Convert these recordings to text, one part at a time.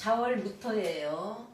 자월무토예요.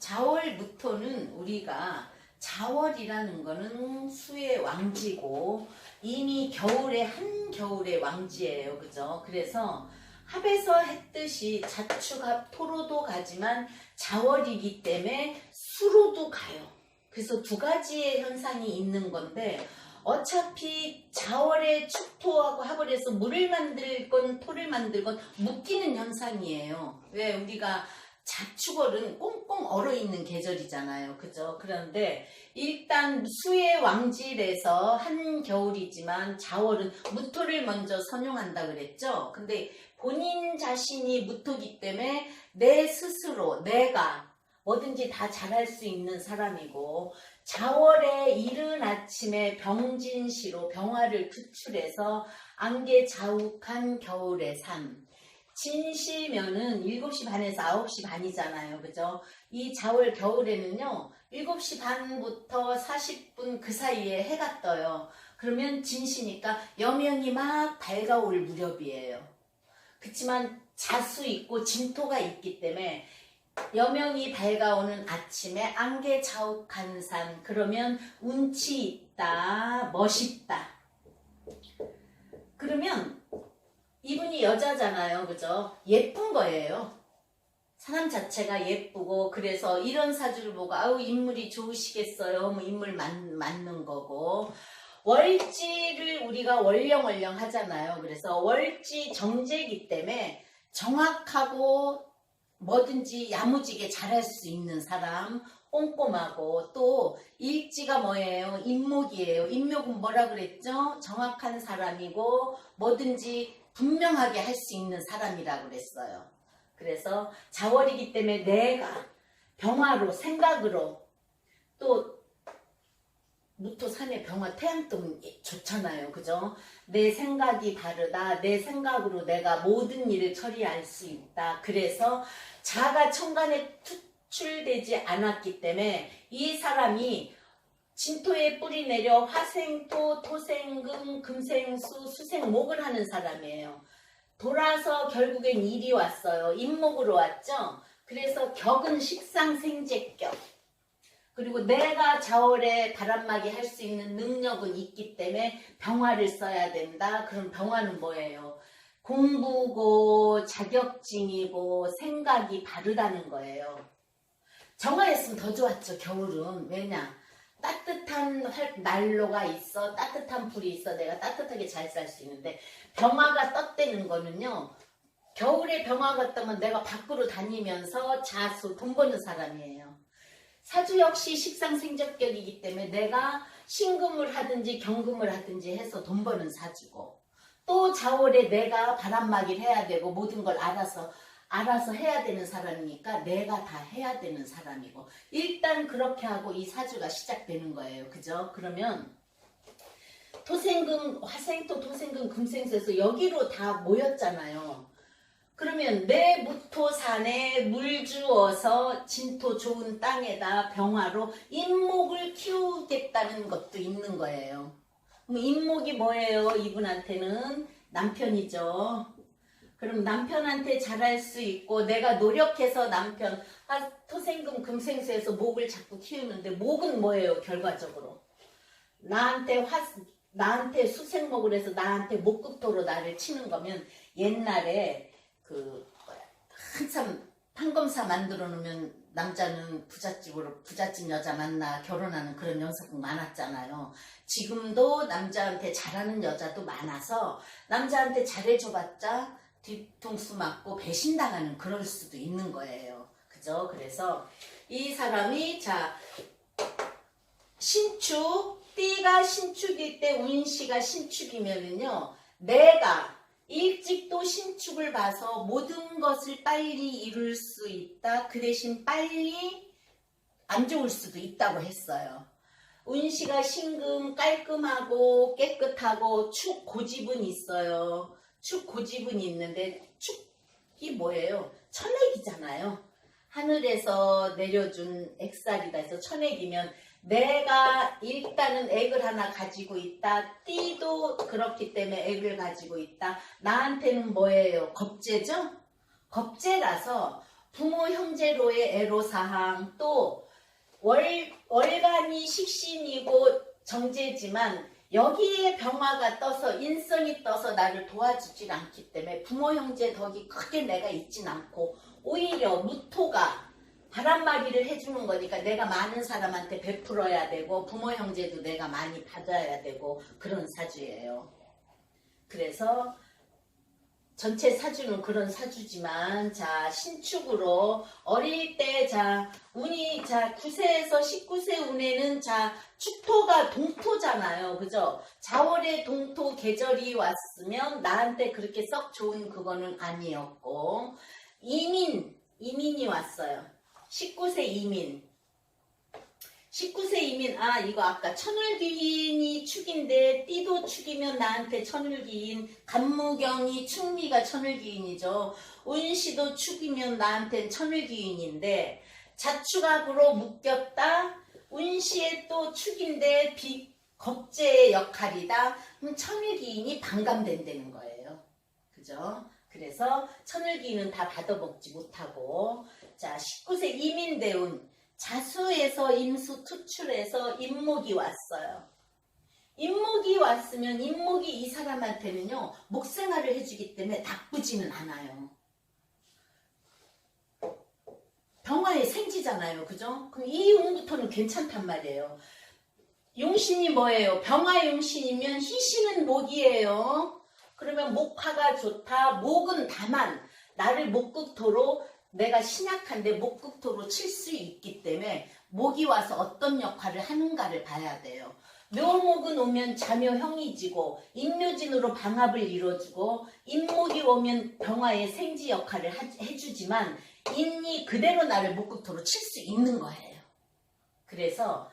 자월무토는 우리가 자월이라는 거는 수의 왕지고 이미 겨울에 한겨울의 왕지예요. 그죠? 그래서 합에서 했듯이 자축합 토로도 가지만 자월이기 때문에 수로도 가요. 그래서 두 가지의 현상이 있는 건데 어차피 자월에 축토하고 합을 해서 물을 만들건 토를 만들건 묶이는 현상이에요. 왜 우리가 자축월은 꽁꽁 얼어 있는 계절이잖아요. 그죠? 그런데 일단 수의 왕질에서 한겨울이지만 자월은 무토를 먼저 선용한다 그랬죠? 근데 본인 자신이 무토기 때문에 내 스스로 내가 뭐든지 다 잘할 수 있는 사람이고 자월의 이른 아침에 병진시로 병화를 투출해서 안개 자욱한 겨울의 삶 진시면은 7시 반에서 9시 반이잖아요. 그죠? 이 자월 겨울에는요. 7시 반부터 40분 그 사이에 해가 떠요. 그러면 진시니까 여명이 막 밝아올 무렵이에요. 그치만 자수 있고 진토가 있기 때문에 여명이 밝아오는 아침에 안개 자욱한 산 그러면 운치 있다 멋있다. 그러면 이분이 여자잖아요. 그죠? 예쁜 거예요. 사람 자체가 예쁘고 그래서 이런 사주를 보고 아우 인물이 좋으시겠어요. 뭐 인물 맞, 맞는 거고. 월지를 우리가 월령월령 하잖아요. 그래서 월지 정제이기 때문에 정확하고 뭐든지 야무지게 잘할 수 있는 사람 꼼꼼하고 또 일지가 뭐예요? 인목이에요. 인목은 뭐라 그랬죠? 정확한 사람이고 뭐든지 분명하게 할 수 있는 사람이라고 그랬어요. 그래서 자월이기 때문에 내가 병화로 생각으로 또 무토 산의 병화 태양동 좋잖아요. 그죠? 내 생각이 바르다. 내 생각으로 내가 모든 일을 처리할 수 있다. 그래서 자가 천간에 투출되지 않았기 때문에 이 사람이 진토에 뿌리 내려 화생토, 토생금, 금생수, 수생목을 하는 사람이에요. 돌아서 결국엔 일이 왔어요. 인목으로 왔죠. 그래서 격은 식상생제격. 그리고 내가 자월에 바람막이 할 수 있는 능력은 있기 때문에 병화를 써야 된다. 그럼 병화는 뭐예요? 공부고 자격증이고 생각이 바르다는 거예요. 정화했으면 더 좋았죠. 겨울은 왜냐? 따뜻한 활- 난로가 있어 따뜻한 불이 있어 내가 따뜻하게 잘 살 수 있는데 병화가 떴다는 거는요. 겨울에 병화가 뜨면 내가 밖으로 다니면서 자수 돈 버는 사람이에요. 사주 역시 식상생적격이기 때문에 내가 신금을 하든지 경금을 하든지 해서 돈 버는 사주고 또 자월에 내가 바람막이를 해야 되고 모든 걸 알아서 알아서 해야 되는 사람이니까 내가 다 해야 되는 사람이고 일단 그렇게 하고 이 사주가 시작되는 거예요. 그죠? 그러면 토생금, 화생토, 토생금, 금생수에서 여기로 다 모였잖아요. 그러면 내 무토산에 물 주어서 진토 좋은 땅에다 병화로 인목을 키우겠다는 것도 있는 거예요. 인목이 뭐예요? 이분한테는 남편이죠. 그럼 남편한테 잘할 수 있고 내가 노력해서 남편 아, 토생금 금생수에서 목을 자꾸 키우는데 목은 뭐예요? 결과적으로 나한테 화 나한테 수생목을 해서 나한테 목극토로 나를 치는 거면 옛날에 그 한참 판검사 만들어 놓으면 남자는 부잣집으로 부잣집 여자 만나 결혼하는 그런 연습극 많았잖아요. 지금도 남자한테 잘하는 여자도 많아서 남자한테 잘해줘봤자 뒤통수 맞고 배신당하는 그럴 수도 있는 거예요. 그죠? 그래서 이 사람이 자 신축 띠가 신축일 때 운시가 신축이면은요 내가 일찍도 신축을 봐서 모든 것을 빨리 이룰 수 있다. 그 대신 빨리 안 좋을 수도 있다고 했어요. 운시가 신금 깔끔하고 깨끗하고 축 고집은 있어요. 축 고집은 있는데 축이 뭐예요? 천액이잖아요. 하늘에서 내려준 액살이다 해서 천액이면 내가 일단은 액을 하나 가지고 있다. 띠도 그렇기 때문에 액을 가지고 있다. 나한테는 뭐예요? 겁재죠? 겁재라서 부모 형제로의 애로사항 또 월, 월간이 식신이고 정제지만 여기에 병화가 떠서 인성이 떠서 나를 도와주질 않기 때문에 부모 형제 덕이 크게 내가 있진 않고 오히려 무토가 바람막이를 해주는 거니까 내가 많은 사람한테 베풀어야 되고 부모 형제도 내가 많이 받아야 되고 그런 사주예요. 그래서 전체 사주는 그런 사주지만 자 신축으로 어릴 때 자 운이 자 9세에서 19세 운에는 자 축토가 동토잖아요. 그죠? 자월의 동토 계절이 왔으면 나한테 그렇게 썩 좋은 그거는 아니었고 이민 이민이 왔어요 19세 이민. 19세 이민 아 이거 아까 천을귀인이 축인데 띠도 축이면 나한테 천을귀인 간무경이 충미가 천을귀인이죠. 운시도 축이면 나한텐 천을귀인인데 자축합으로 묶였다. 운시에 또 축인데 비 겁제의 역할이다. 그럼 천을귀인이 반감된다는 거예요. 그죠? 그래서 천을귀인은 다 받아먹지 못하고 자 19세 이민대운 자수에서 임수 투출해서 임목이 왔어요. 임목이 왔으면 임목이 이 사람한테는요 목생활을 해주기 때문에 나쁘지는 않아요. 병화의 생지잖아요, 그죠? 그럼 이 운부터는 괜찮단 말이에요. 용신이 뭐예요? 병화 용신이면 희신은 목이에요. 그러면 목화가 좋다. 목은 다만 나를 목극토로 내가 신약한데 목극토로 칠 수 있기 때문에 목이 와서 어떤 역할을 하는가를 봐야 돼요. 묘목은 오면 자묘형이 지고 임묘진으로 방합을 이뤄주고 임목이 오면 병화의 생지 역할을 하- 해주지만 인이 그대로 나를 목극토로 칠 수 있는 거예요. 그래서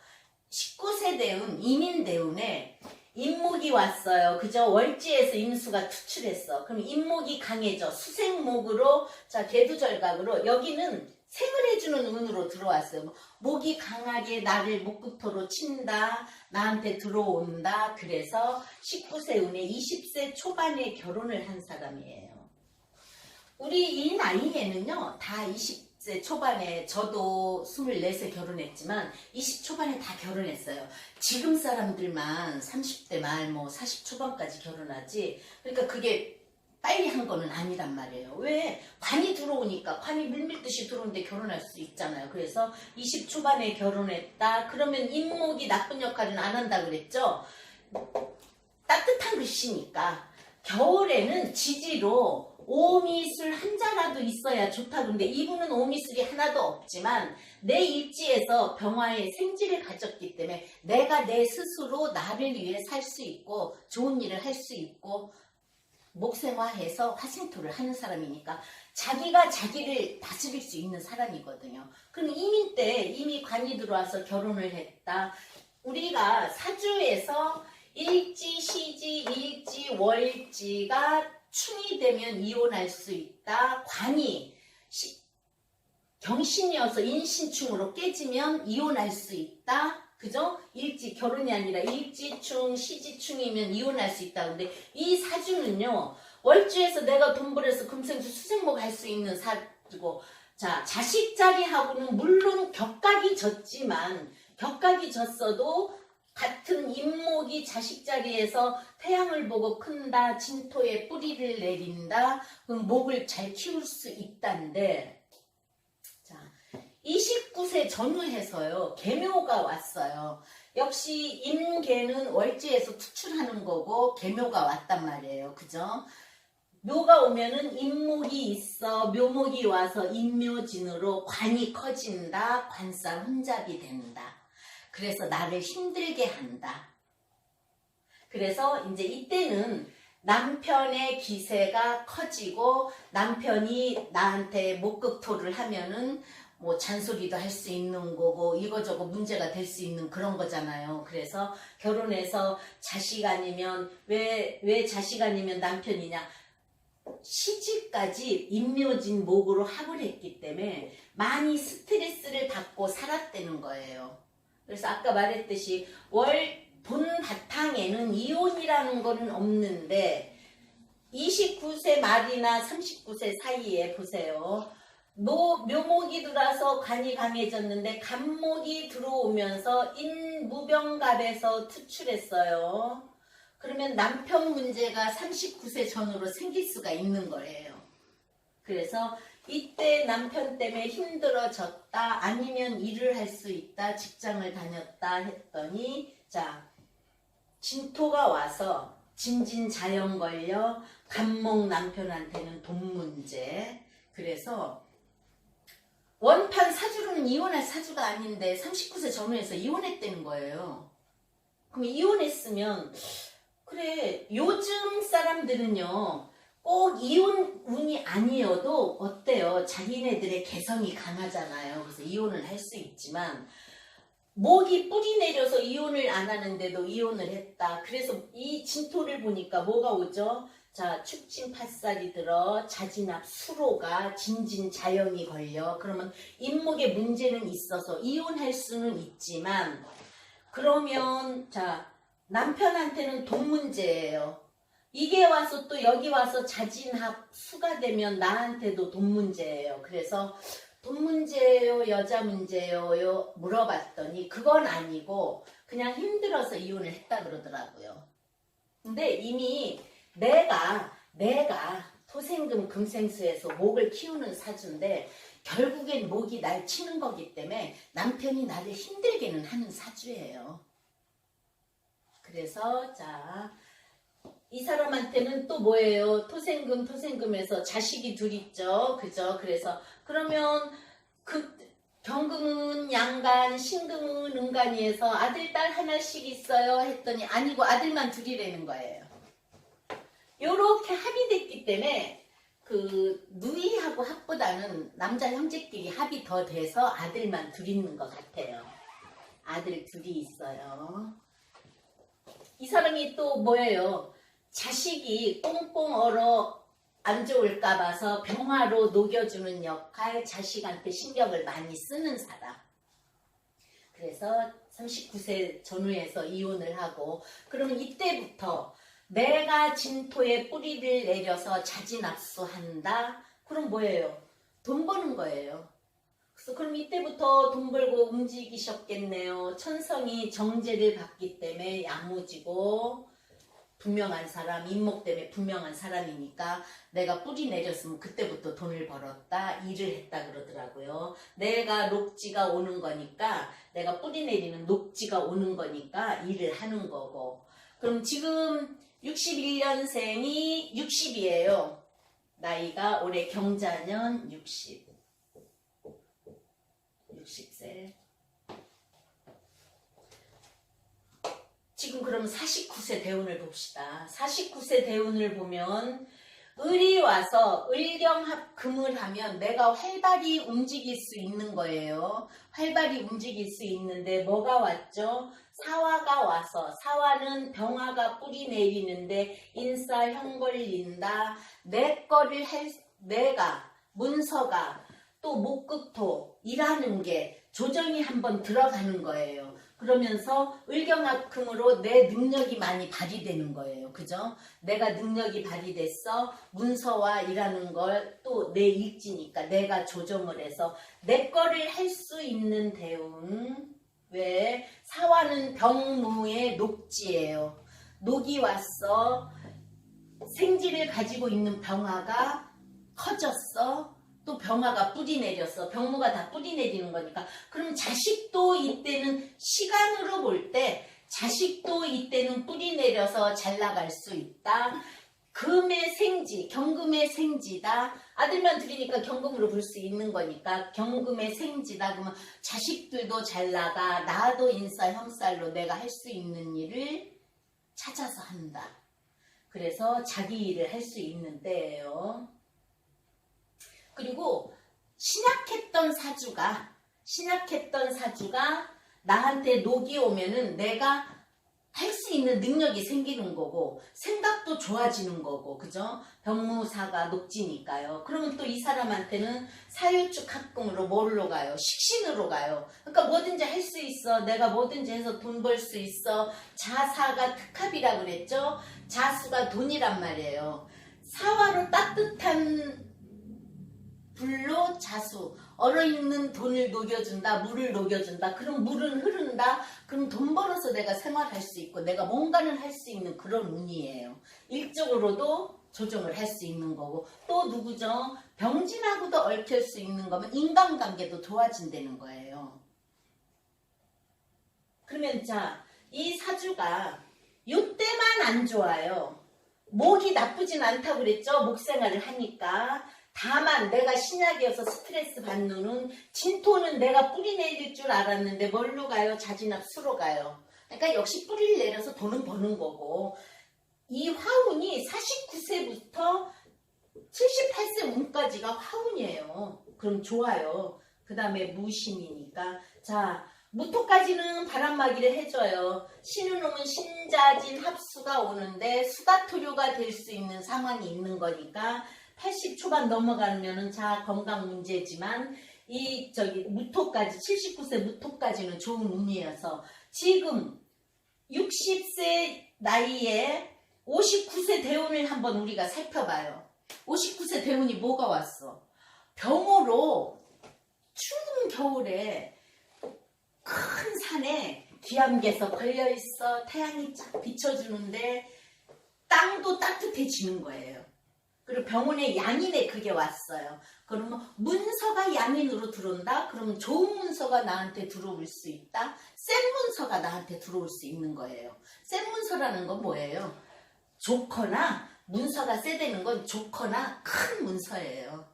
19세 대운, 이민 대운에 임목이 왔어요. 그죠? 월지에서 임수가 투출했어. 그럼 임목이 강해져. 수생목으로, 자, 개두절각으로, 여기는 생을 해주는 운으로 들어왔어요. 뭐, 목이 강하게 나를 목구토로 친다. 나한테 들어온다. 그래서 19세 운에 20세 초반에 결혼을 한 사람이에요. 우리 이 나이에는요, 다 20 세 초반에, 저도 24세 결혼했지만, 20 초반에 다 결혼했어요. 지금 사람들만 30대 말, 뭐 40 초반까지 결혼하지. 그러니까 그게 빨리 한 거는 아니란 말이에요. 왜? 관이 들어오니까, 관이 밀밀듯이 들어오는데 결혼할 수 있잖아요. 그래서 20 초반에 결혼했다. 그러면 임목이 나쁜 역할은 안 한다 그랬죠? 따뜻한 글씨니까. 겨울에는 지지로 오미술 한 자라도 있어야 좋다 그런데 이분은 오미술이 하나도 없지만 내 일지에서 병화의 생지를 가졌기 때문에 내가 내 스스로 나를 위해 살 수 있고 좋은 일을 할 수 있고 목생화해서 화생토를 하는 사람이니까 자기가 자기를 다스릴 수 있는 사람이거든요. 그럼 이민 때 이미 관이 들어와서 결혼을 했다. 우리가 사주에서 일지, 시지, 일지, 월지가 충이 되면 이혼할 수 있다. 관이 시- 경신이어서 인신충으로 깨지면 이혼할 수 있다. 그죠? 일지 결혼이 아니라 일지충, 시지충이면 이혼할 수 있다. 근데 이 사주는요. 월주에서 내가 돈 벌여서 금생수 수생목 할 수 있는 사주고 자 자식 자리하고는 물론 격각이 졌지만 격각이 졌어도 같은 임목이 자식 자리에서 태양을 보고 큰다, 진토에 뿌리를 내린다, 그럼 목을 잘 키울 수 있다는데, 자, 29세 전후해서요, 개묘가 왔어요. 역시 임계는 월지에서 투출하는 거고, 개묘가 왔단 말이에요. 그죠? 묘가 오면은 임목이 있어, 묘목이 와서 임묘진으로 관이 커진다, 관상 혼잡이 된다. 그래서 나를 힘들게 한다. 그래서 이제 이때는 남편의 기세가 커지고 남편이 나한테 목극토를 하면은 뭐 잔소리도 할 수 있는 거고 이거저거 문제가 될 수 있는 그런 거잖아요. 그래서 결혼해서 자식 아니면 왜 왜 자식 아니면 남편이냐 시집까지 임묘진 목으로 합을 했기 때문에 많이 스트레스를 받고 살았다는 거예요. 그래서 아까 말했듯이 월 본 바탕에는 이혼이라는 거는 없는데 29세 말이나 39세 사이에 보세요. 노, 묘목이 들어와서 간이 강해졌는데 간목이 들어오면서 인무병갑에서 투출했어요. 그러면 남편 문제가 39세 전후로 생길 수가 있는 거예요. 그래서 이때 남편 때문에 힘들어졌다 아니면 일을 할 수 있다 직장을 다녔다 했더니 자 진토가 와서 진진 자연 걸려 간목 남편한테는 돈 문제 그래서 원판 사주로는 이혼할 사주가 아닌데 39세 전후에서 이혼했다는 거예요. 그럼 이혼했으면 그래 요즘 사람들은요 꼭 이혼 운이 아니어도 어때요? 자기네들의 개성이 강하잖아요. 그래서 이혼을 할 수 있지만 목이 뿌리 내려서 이혼을 안 하는데도 이혼을 했다. 그래서 이 진토를 보니까 뭐가 오죠? 자 축진 팥살이 들어 자진압 수로가 진진 자연이 걸려. 그러면 인목에 문제는 있어서 이혼할 수는 있지만 그러면 자 남편한테는 돈 문제예요. 이게 와서 또 여기 와서 자진합 수가 되면 나한테도 돈 문제예요. 그래서 돈 문제예요, 여자 문제예요 물어봤더니 그건 아니고 그냥 힘들어서 이혼을 했다 그러더라고요. 근데 이미 내가 내가 토생금 금생수에서 목을 키우는 사주인데 결국엔 목이 날 치는 거기 때문에 남편이 나를 힘들게는 하는 사주예요. 그래서 자, 이 사람한테는 또 뭐예요? 토생금 토생금에서 자식이 둘 있죠. 그죠? 그래서 그러면 그 경금은 양간, 신금은 은간이에서 아들 딸 하나씩 있어요 했더니 아니고 아들만 둘이라는 거예요. 요렇게 합의됐기 때문에 그 누이하고 합보다는 남자 형제끼리 합이 더 돼서 아들만 둘 있는 것 같아요. 아들 둘이 있어요. 이 사람이 또 뭐예요? 자식이 꽁꽁 얼어 안 좋을까 봐서 병화로 녹여주는 역할, 자식한테 신경을 많이 쓰는 사람. 그래서 39세 전후에서 이혼을 하고, 그러면 이때부터 내가 진토에 뿌리를 내려서 자진압수한다? 그럼 뭐예요? 돈 버는 거예요. 그래서 그럼 이때부터 돈 벌고 움직이셨겠네요. 천성이 정제를 받기 때문에 야무지고 분명한 사람, 인목 때문에 분명한 사람이니까 내가 뿌리 내렸으면 그때부터 돈을 벌었다, 일을 했다 그러더라고요. 내가 녹지가 오는 거니까 내가 뿌리 내리는 녹지가 오는 거니까 일을 하는 거고. 그럼 지금 61년생이 60이에요. 나이가 올해 경자년 60. 60세. 지금 그럼 49세 대운을 봅시다. 49세 대운을 보면 을이 와서 을경합 금을 하면 내가 활발히 움직일 수 있는 거예요. 활발히 움직일 수 있는데 뭐가 왔죠? 사화가 와서 사화는 병화가 뿌리 내리는데 인사 형 걸린다. 내 거를 할 내가 문서가 또 목급토 일하는 게 조정이 한번 들어가는 거예요. 그러면서 을경합금으로 내 능력이 많이 발휘되는 거예요. 그죠? 내가 능력이 발휘됐어. 문서와 일하는 걸 또 내 일지니까 내가 조정을 해서 내 거를 할 수 있는 대운. 왜? 사화는 병무의 녹지예요. 녹이 왔어. 생지를 가지고 있는 병화가 커졌어. 또 병화가 뿌리 내렸어. 병무가 다 뿌리 내리는 거니까. 그럼 자식도 이때는 시간으로 볼 때 자식도 이때는 뿌리 내려서 잘 나갈 수 있다. 금의 생지, 경금의 생지다. 아들만 둘이니까 경금으로 볼 수 있는 거니까 경금의 생지다. 그러면 자식들도 잘 나가. 나도 인싸 형살로 내가 할 수 있는 일을 찾아서 한다. 그래서 자기 일을 할 수 있는 때예요. 그리고 신약했던 사주가 신약했던 사주가 나한테 녹이 오면은 내가 할 수 있는 능력이 생기는 거고 생각도 좋아지는 거고 그죠? 병무사가 녹지니까요. 그러면 또 이 사람한테는 사유축 합금으로 뭘로 가요? 식신으로 가요. 그러니까 뭐든지 할 수 있어. 내가 뭐든지 해서 돈 벌 수 있어. 자사가 특합이라 그랬죠? 자수가 돈이란 말이에요. 사화로 따뜻한 불로 자수. 얼어있는 돈을 녹여준다 물을 녹여준다. 그럼 물은 흐른다. 그럼 돈 벌어서 내가 생활할 수 있고 내가 뭔가를 할 수 있는 그런 운이에요. 일적으로도 조정을 할 수 있는 거고 또 누구죠? 병진하고도 얽힐 수 있는 거면 인간관계도 도와진다는 거예요. 그러면 자 이 사주가 요때만 안 좋아요. 목이 나쁘진 않다고 그랬죠? 목 생활을 하니까 다만 내가 신약이어서 스트레스 받는 은 진토는 내가 뿌리 내릴 줄 알았는데 뭘로 가요? 자진압 수로 가요. 그러니까 역시 뿌리를 내려서 돈은 버는 거고 이 화운이 49세부터 78세 운까지가 화운이에요. 그럼 좋아요. 그 다음에 무신이니까 자 무토까지는 바람막이를 해줘요. 신우놈은 신자진 합수가 오는데 수다토류가 될 수 있는 상황이 있는 거니까 80 초반 넘어가면은 자 건강 문제지만 이 저기 무토까지 79세 무토까지는 좋은 운이어서 지금 60세 나이에 59세 대운을 한번 우리가 살펴봐요. 59세 대운이 뭐가 왔어? 병으로 추운 겨울에 큰 산에 기암개서 걸려 있어 태양이 쫙 비춰주는데 땅도 따뜻해지는 거예요. 그리고 병원에 양인에 그게 왔어요. 그러면 문서가 양인으로 들어온다? 그러면 좋은 문서가 나한테 들어올 수 있다? 센 문서가 나한테 들어올 수 있는 거예요. 센 문서라는 건 뭐예요? 좋거나 문서가 세대는 건 좋거나 큰 문서예요.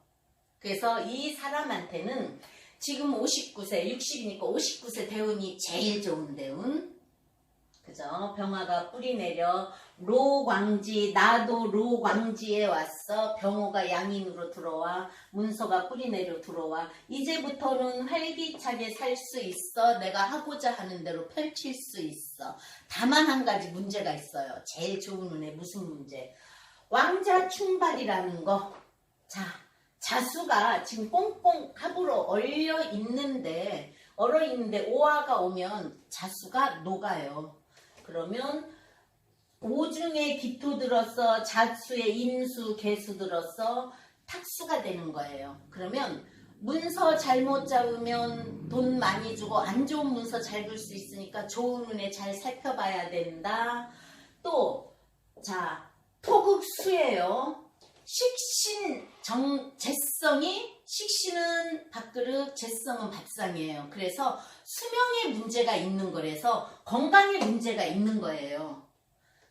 그래서 이 사람한테는 지금 59세, 60이니까 59세 대운이 제일 좋은 대운. 그죠? 병화가 뿌리 내려 로광지 나도 로광지에 왔어. 병호가 양인으로 들어와 문서가 뿌리 내려 들어와. 이제부터는 활기차게 살 수 있어. 내가 하고자 하는 대로 펼칠 수 있어. 다만 한 가지 문제가 있어요. 제일 좋은 운에 무슨 문제? 왕자 충발이라는 거자 자수가 지금 꽁꽁 합으로 얼려 있는데 얼어 있는데 오화가 오면 자수가 녹아요 그러면 오중에 기토 들어서 자수에 임수 개수 들어서 탁수가 되는 거예요. 그러면 문서 잘못 잡으면 돈 많이 주고 안 좋은 문서 잘 볼 수 있으니까 좋은 운에 잘 살펴봐야 된다. 또 자 토극수예요. 식신 정 재성이 식신은 밥그릇, 재성은 밥상이에요. 그래서 수명에 문제가 있는 거라서 건강에 문제가 있는 거예요.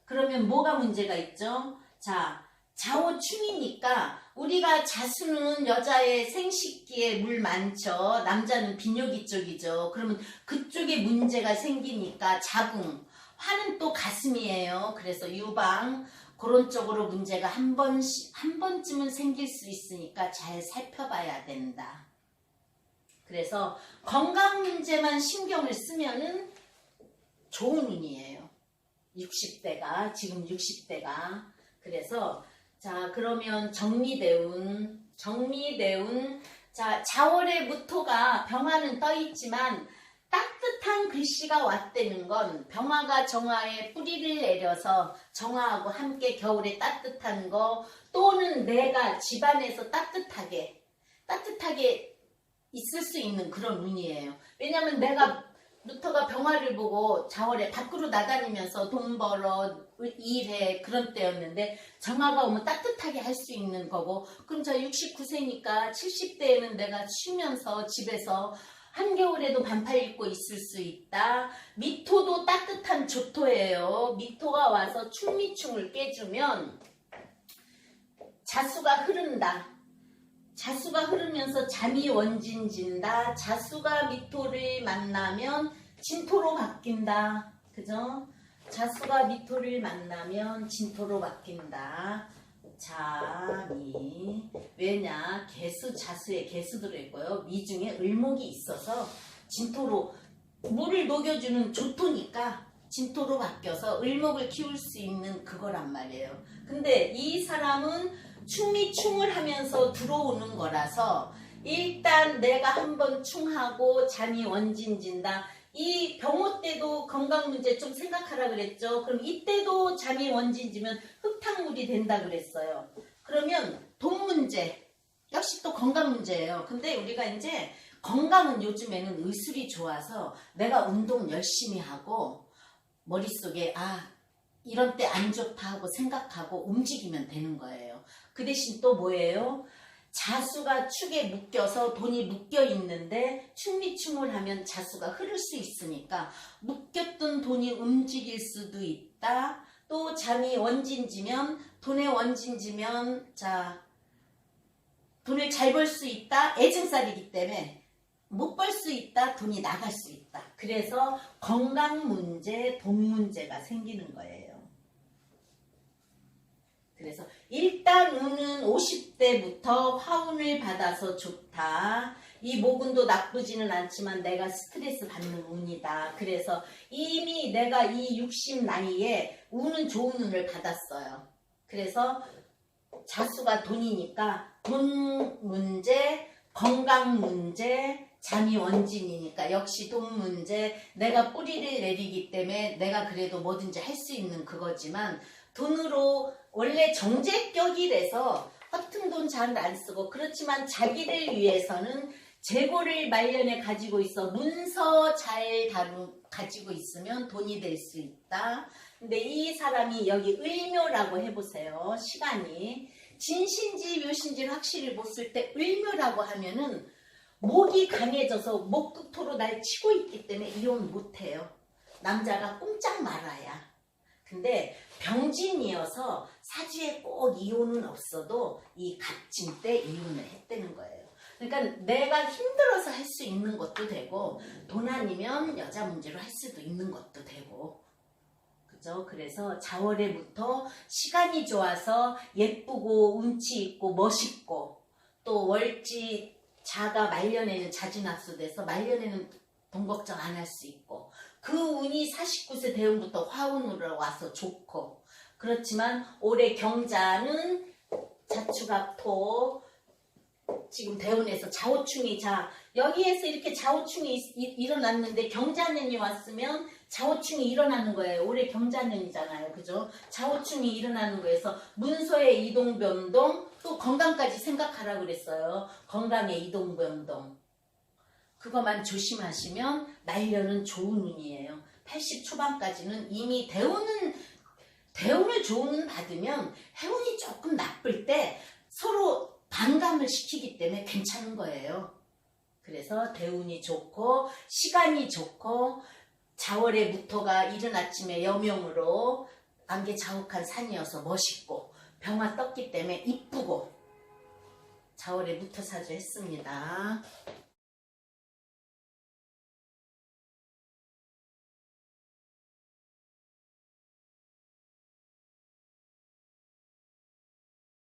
그러면 뭐가 문제가 있죠? 자, 자오충이니까 우리가 자수는 여자의 생식기에 물 많죠. 남자는 비뇨기 쪽이죠. 그러면 그쪽에 문제가 생기니까 자궁, 화는 또 가슴이에요. 그래서 유방 그런 쪽으로 문제가 한 번씩 한 번쯤은 생길 수 있으니까 잘 살펴봐야 된다. 그래서 건강 문제만 신경을 쓰면은 좋은 운이에요. 60대가 지금 60대가 그래서 자 그러면 정미대운 정미대운 자 자월의 무토가 병화는 떠 있지만 따뜻한 글씨가 왔다는 건 병화가 정화에 뿌리를 내려서 정화하고 함께 겨울에 따뜻한 거 또는 내가 집안에서 따뜻하게 따뜻하게 있을 수 있는 그런 운이에요. 왜냐면 내가 루터가 병화를 보고 자월에 밖으로 나다니면서 돈 벌어 일해 그런 때였는데 정화가 오면 따뜻하게 할 수 있는 거고 그럼 저 69세니까 70대에는 내가 쉬면서 집에서 한겨울에도 반팔 입고 있을 수 있다. 미토도 따뜻한 조토예요. 미토가 와서 충미충을 깨주면 자수가 흐른다. 자수가 흐르면서 잠이 원진진다. 자수가 미토를 만나면 진토로 바뀐다. 그죠? 자수가 미토를 만나면 진토로 바뀐다. 자미 왜냐 개수 자수에 개수 들어있고요 미중에 을목이 있어서 진토로 물을 녹여주는 조토니까 진토로 바뀌어서 을목을 키울 수 있는 그거란 말이에요 근데 이 사람은 충미충을 하면서 들어오는 거라서 일단 내가 한번 충하고 잠이 원진진다 이 병호 때도 건강 문제 좀 생각하라 그랬죠. 그럼 이때도 잠이 원진지면 흙탕물이 된다 그랬어요. 그러면 돈 문제 역시 또 건강 문제예요. 근데 우리가 이제 건강은 요즘에는 의술이 좋아서 내가 운동 열심히 하고 머릿속에 아 이런 때 안 좋다 하고 생각하고 움직이면 되는 거예요. 그 대신 또 뭐예요? 자수가 축에 묶여서 돈이 묶여 있는데 충미충을 하면 자수가 흐를 수 있으니까 묶였던 돈이 움직일 수도 있다. 또 잠이 원진지면 돈의 원진지면 자 돈을 잘 벌 수 있다. 애증살이기 때문에 못 벌 수 있다. 돈이 나갈 수 있다. 그래서 건강 문제, 돈 문제가 생기는 거예요. 그래서 일단 운은 50대부터 화운을 받아서 좋다. 이 모근도 나쁘지는 않지만 내가 스트레스 받는 운이다. 그래서 이미 내가 이 60 나이에 운은 좋은 운을 받았어요. 그래서 자수가 돈이니까 돈 문제, 건강 문제, 잠이 원진이니까 역시 돈 문제, 내가 뿌리를 내리기 때문에 내가 그래도 뭐든지 할 수 있는 그거지만 돈으로 원래 정제격이라서 허튼 돈 잘 안 쓰고 그렇지만 자기를 위해서는 재고를 마련해 가지고 있어 문서 잘 다루 가지고 있으면 돈이 될 수 있다. 근데 이 사람이 여기 을묘라고 해보세요. 시간이 진신지 묘신지 확실히 못 쓸 때 을묘라고 하면은 목이 강해져서 목 끝으로 날 치고 있기 때문에 이혼 못해요. 남자가 꼼짝 말아야. 근데 병진이어서 사주에 꼭 이혼은 없어도 이 갑진 때 이혼을 했다는 거예요. 그러니까 내가 힘들어서 할 수 있는 것도 되고 돈 아니면 여자 문제로 할 수도 있는 것도 되고 그죠? 그래서 자월에부터 시간이 좋아서 예쁘고 운치 있고 멋있고 또 월지 자가 말년에는 자진합수돼서 말년에는 돈 걱정 안 할 수 있고 그 운이 49세 대운부터 화운으로 와서 좋고 그렇지만 올해 경자는 자축합토 지금 대운에서 좌우충이 자 여기에서 이렇게 좌우충이 이- 이- 일어났는데 경자년이 왔으면 좌우충이 일어나는 거예요. 올해 경자년이잖아요. 그죠? 좌우충이 일어나는 거에서 문서의 이동 변동 또 건강까지 생각하라 그랬어요. 건강의 이동 변동. 그것만 조심하시면 말년은 좋은 운이에요. 80 초반까지는 이미 대운은 대운을 좋은 운 받으면 해운이 조금 나쁠 때 서로 반감을 시키기 때문에 괜찮은 거예요. 그래서 대운이 좋고 시간이 좋고 자월의 무토가 이른 아침에 여명으로 안개 자욱한 산이어서 멋있고 병화 떴기 때문에 이쁘고 자월에 무토 사주 했습니다.